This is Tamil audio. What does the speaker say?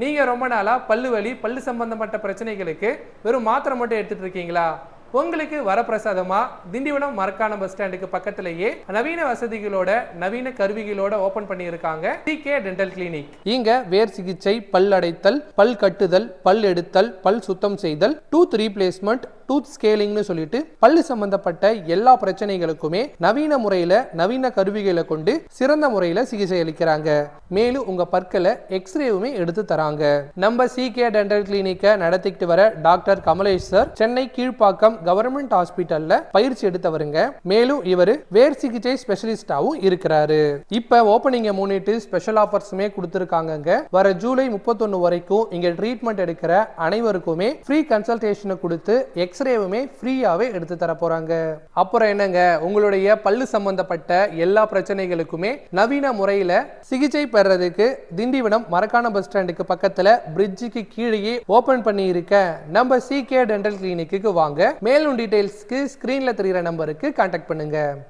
நீங்கள் ரொம்ப நாளாக பல்லு வலி பல்லு சம்பந்தப்பட்ட பிரச்சனைகளுக்கு வெறும் மாத்திரை மட்டும் எடுத்துகிட்டு இருக்கீங்களா? உங்களுக்கு வரப்பிரசாதமா? திண்டிவனம் மரக்கான பஸ் ஸ்டாண்டுக்கு பக்கத்திலேயே நவீன வசதிகளோட நவீன கருவிகளோட ஓபன் பண்ணியிருக்காங்க. கே டென்டல் கிளினிக் இங்க வேர் சிகிச்சை பல் அடைத்தல் பல் கட்டுதல் பல் எடுத்தல் பல் சுத்தம் செய்தல் டூத் ரீப்ளேஸ்மெண்ட் டூத் ஸ்கேலிங்னு சொல்லிட்டு பல்லு சம்பந்தப்பட்ட எல்லா பிரச்சனைகளுக்குமே நவீன முறையில நவீன கருவிகளை கொண்டு சிறந்த முறையில சிகிச்சை அளிக்கிறாங்க. மேலும் உங்க பற்களை எக்ஸ்ரேவுமே எடுத்து தராங்க. நம்ம சிகே டென்டல் கிளினிக்கை நடத்திக்கிட்டு வர doctor Kamlesh sir Chennai Kilpauk government ஹாஸ்பிட்டல்ல பயிற்சி எடுத்தவருங்க. மேலும் இவர் வேர் சிகிச்சை ஸ்பெஷலிஸ்டாவும் இருக்கிறாரு. இப்ப ஓப்பனிங்கை முன்னிட்டு ஸ்பெஷல் ஆஃபர்ஸுமே கொடுத்துருக்காங்க வர ஜூலை முப்பத்தொன்னு வரைக்கும் இங்க ட்ரீட்மெண்ட் எடுக்கிற அனைவருக்குமே ஃப்ரீ கன்சல்டேஷனை கொடுத்து எக்ஸ்ரேவுமே ஃப்ரீயாவே எடுத்து தர போறாங்க. அப்புறம் என்னங்க? உங்களுடைய பல்லு சம்பந்தப்பட்ட எல்லா பிரச்சனைகளுக்குமே நவீன முறையில சிகிச்சை பெறதுக்கு திண்டிவனம் மரக்கான பஸ் ஸ்டாண்டுக்கு பக்கத்துல பிரிட்ஜுக்கு கீழேயே ஓபன் பண்ணி இருக்க நம்ம சிகே டென்டல் கிளினிக்கு வாங்க. மேலும் டீடைல்ஸ்க்கு ஸ்க்ரீனில் தெரிகிற நம்பருக்கு காண்டாக்ட் பண்ணுங்கள்